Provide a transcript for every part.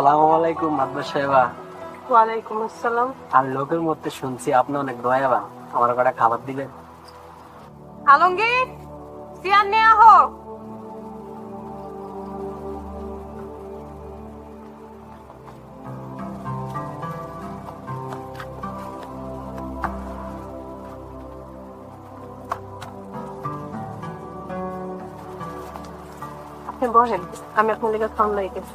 আসসালামু আলাইকুম মাদবা সাহেবা। ওয়ালাইকুম আসসালাম। আর লোকের মধ্যে শুনছি আপনি অনেক দয়াবান। আমার কটা খাবার দিবেন? আলমগীর চেয়ার নিয়ে আহো। আপনি বসেন আমি আপনার লেগে ফোন লাগিয়েছি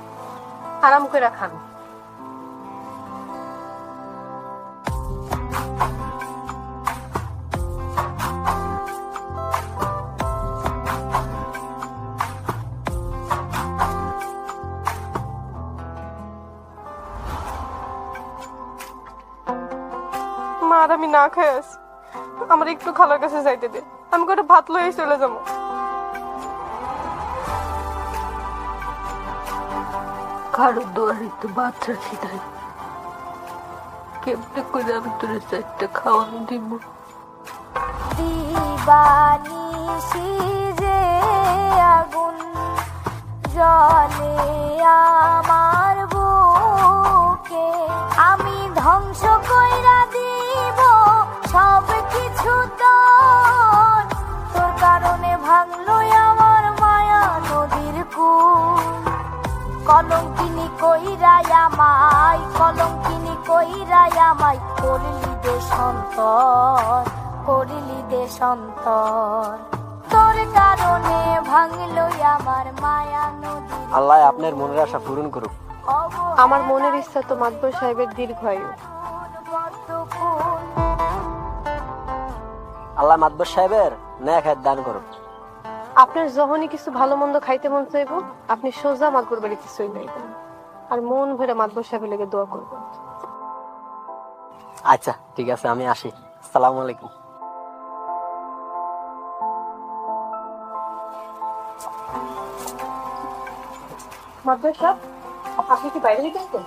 আরাম করে খান। আর আমি না খাই আমার একটু খালার কাছে যাইতে দে। আমি করে ভাত লয়ে চলে যাব। কারও দুয়ারে তো বাচ্চা ছিলাই কেমনে করে আমি তোর চারটা খাওয়ানো দিব? দিবানিশি কলঙ্কিনি কইরাই আমায় কলঙ্কিনি কইরাই আমায় করলি দে সন্তর করলি দে সন্তর। তোর কারণে ভাঙলো আমার মায়া নদী আল্লাহ আপনার মনের আশা পূরণ করুক। আমার মনের ইচ্ছা তো মাদবর সাহেবের দীর্ঘায়ু। আল্লাহ মাদবর সাহেবের ন্যায় দান করুক। আপনার যখনই কিছু ভালো মন্দ খাইতে মন চাইব? আপনি সোজা মাদবর বাড়িতে চলে যাইবেন আর মন ভরে মাদবর সাহেবের লেগে দোয়া করবেন। আচ্ছা ঠিক আছে আমি আসি। আসসালামু আলাইকুম। মাদবর সাহেব আপনি কি বাইরে যেতেছেন